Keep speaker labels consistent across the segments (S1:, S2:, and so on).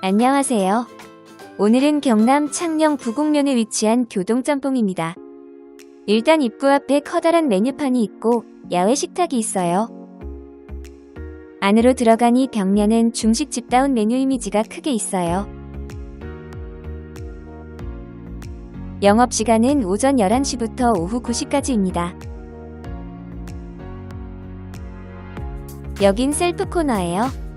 S1: 안녕하세요. 오늘은 경남 창녕 부곡면에 위치한 교동짬뽕입니다. 일단 입구 앞에 커다란 메뉴판이 있고 야외 식탁이 있어요. 안으로 들어가니 벽면은 중식집다운 메뉴 이미지가 크게 있어요. 영업시간은 오전 11시부터 오후 9시까지입니다. 여긴 셀프 코너예요.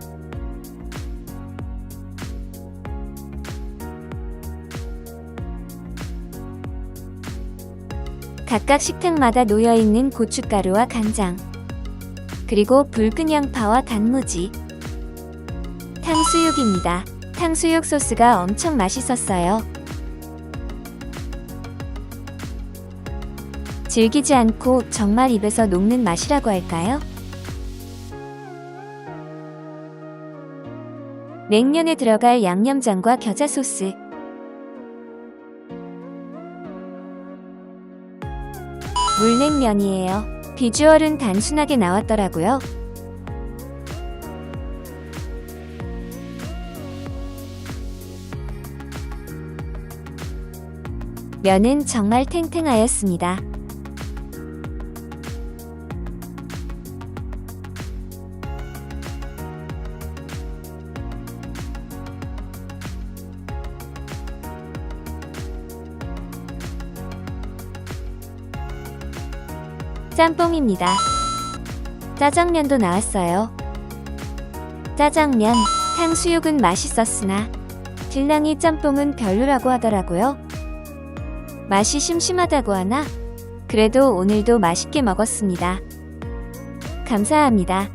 S1: 각각 식탁마다 놓여 있는 고춧가루와 간장, 그리고 붉은 양파와 단무지, 탕수육입니다. 탕수육 소스가 엄청 맛있었어요. 질기지 않고 정말 입에서 녹는 맛이라고 할까요? 냉면에 들어갈 양념장과 겨자 소스, 물냉면이에요. 비주얼은 단순하게 나왔더라고요. 면은 정말 탱탱하였습니다. 짬뽕입니다. 짜장면도 나왔어요. 짜장면, 탕수육은 맛있었으나 딜랑이 짬뽕은 별로라고 하더라고요. 맛이 심심하다고 하나? 그래도 오늘도 맛있게 먹었습니다. 감사합니다.